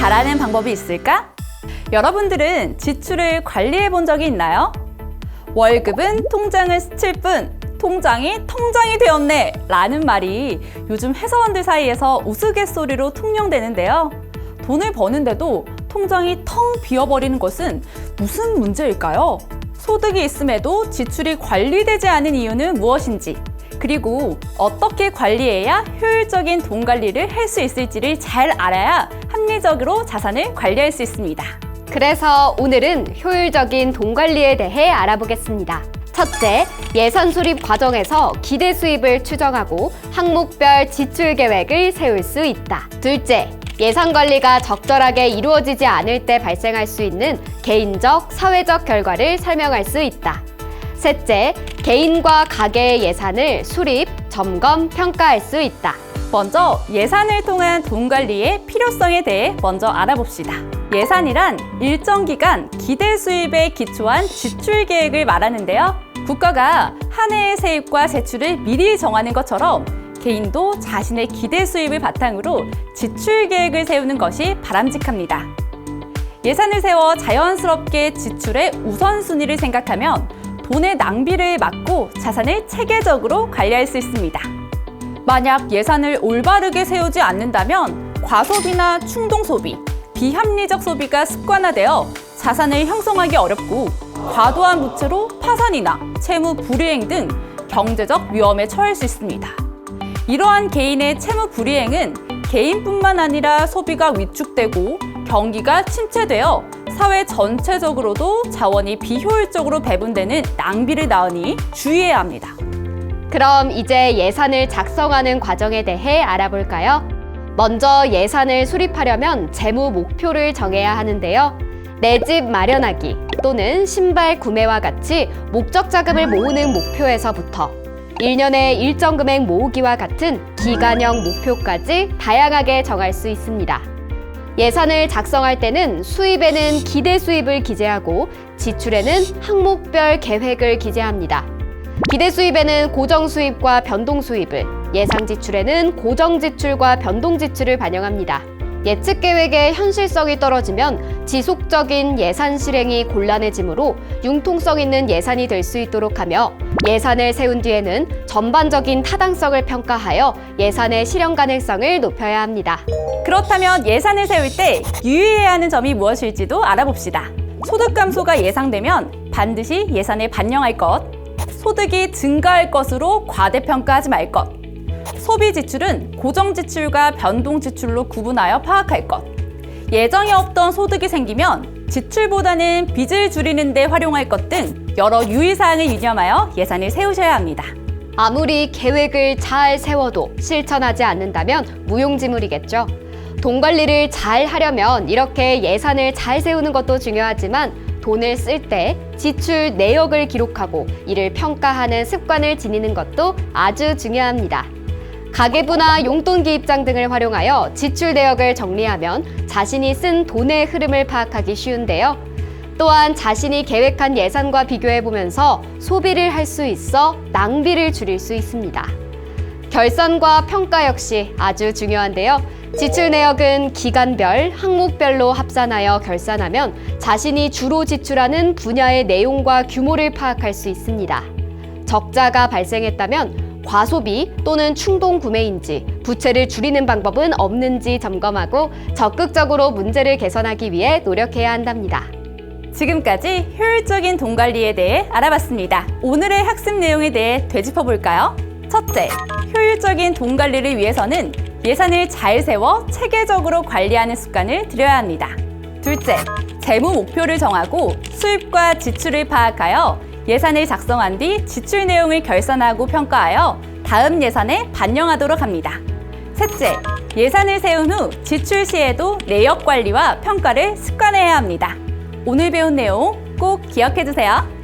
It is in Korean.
잘하는 방법이 있을까? 여러분들은 지출을 관리해 본 적이 있나요? 월급은 통장을 스칠 뿐 통장이 통장이 되었네 라는 말이 요즘 회사원들 사이에서 우스갯소리로 통용되는데요. 돈을 버는데도 통장이 텅 비어버리는 것은 무슨 문제일까요? 소득이 있음에도 지출이 관리되지 않은 이유는 무엇인지 그리고 어떻게 관리해야 효율적인 돈 관리를 할 수 있을지를 잘 알아야 합리적으로 자산을 관리할 수 있습니다. 그래서 오늘은 효율적인 돈 관리에 대해 알아보겠습니다. 첫째, 예산 수립 과정에서 기대 수입을 추정하고 항목별 지출 계획을 세울 수 있다. 둘째, 예산 관리가 적절하게 이루어지지 않을 때 발생할 수 있는 개인적, 사회적 결과를 설명할 수 있다. 셋째, 개인과 가계의 예산을 수립, 점검, 평가할 수 있다. 먼저 예산을 통한 돈 관리의 필요성에 대해 먼저 알아봅시다. 예산이란 일정 기간 기대 수입에 기초한 지출 계획을 말하는데요. 국가가 한 해의 세입과 세출을 미리 정하는 것처럼 개인도 자신의 기대 수입을 바탕으로 지출 계획을 세우는 것이 바람직합니다. 예산을 세워 자연스럽게 지출의 우선순위를 생각하면 돈의 낭비를 막고 자산을 체계적으로 관리할 수 있습니다. 만약 예산을 올바르게 세우지 않는다면 과소비나 충동 소비, 비합리적 소비가 습관화되어 자산을 형성하기 어렵고 과도한 부채로 파산이나 채무 불이행 등 경제적 위험에 처할 수 있습니다. 이러한 개인의 채무 불이행은 개인뿐만 아니라 소비가 위축되고 경기가 침체되어 사회 전체적으로도 자원이 비효율적으로 배분되는 낭비를 낳으니 주의해야 합니다. 그럼 이제 예산을 작성하는 과정에 대해 알아볼까요? 먼저 예산을 수립하려면 재무 목표를 정해야 하는데요. 내 집 마련하기 또는 신발 구매와 같이 목적 자금을 모으는 목표에서부터 1년에 일정 금액 모으기와 같은 기간형 목표까지 다양하게 정할 수 있습니다. 예산을 작성할 때는 수입에는 기대 수입을 기재하고 지출에는 항목별 계획을 기재합니다. 기대 수입에는 고정 수입과 변동 수입을, 예상 지출에는 고정 지출과 변동 지출을 반영합니다. 예측 계획의 현실성이 떨어지면 지속적인 예산 실행이 곤란해지므로 융통성 있는 예산이 될 수 있도록 하며 예산을 세운 뒤에는 전반적인 타당성을 평가하여 예산의 실현 가능성을 높여야 합니다. 그렇다면 예산을 세울 때 유의해야 하는 점이 무엇일지도 알아봅시다. 소득 감소가 예상되면 반드시 예산에 반영할 것, 소득이 증가할 것으로 과대평가하지 말 것, 소비 지출은 고정 지출과 변동 지출로 구분하여 파악할 것, 예정에 없던 소득이 생기면 지출보다는 빚을 줄이는 데 활용할 것 등 여러 유의사항을 유념하여 예산을 세우셔야 합니다. 아무리 계획을 잘 세워도 실천하지 않는다면 무용지물이겠죠. 돈 관리를 잘 하려면 이렇게 예산을 잘 세우는 것도 중요하지만 돈을 쓸 때 지출 내역을 기록하고 이를 평가하는 습관을 지니는 것도 아주 중요합니다. 가계부나 용돈 기입장 등을 활용하여 지출 내역을 정리하면 자신이 쓴 돈의 흐름을 파악하기 쉬운데요. 또한 자신이 계획한 예산과 비교해 보면서 소비를 할 수 있어 낭비를 줄일 수 있습니다. 결산과 평가 역시 아주 중요한데요. 지출 내역은 기간별, 항목별로 합산하여 결산하면 자신이 주로 지출하는 분야의 내용과 규모를 파악할 수 있습니다. 적자가 발생했다면 과소비 또는 충동 구매인지 부채를 줄이는 방법은 없는지 점검하고 적극적으로 문제를 개선하기 위해 노력해야 한답니다. 지금까지 효율적인 돈 관리에 대해 알아봤습니다. 오늘의 학습 내용에 대해 되짚어 볼까요? 첫째, 효율적인 돈 관리를 위해서는 예산을 잘 세워 체계적으로 관리하는 습관을 들여야 합니다. 둘째, 재무 목표를 정하고 수입과 지출을 파악하여 예산을 작성한 뒤 지출 내용을 결산하고 평가하여 다음 예산에 반영하도록 합니다. 셋째, 예산을 세운 후 지출 시에도 내역 관리와 평가를 습관해야 합니다. 오늘 배운 내용 꼭 기억해 두세요.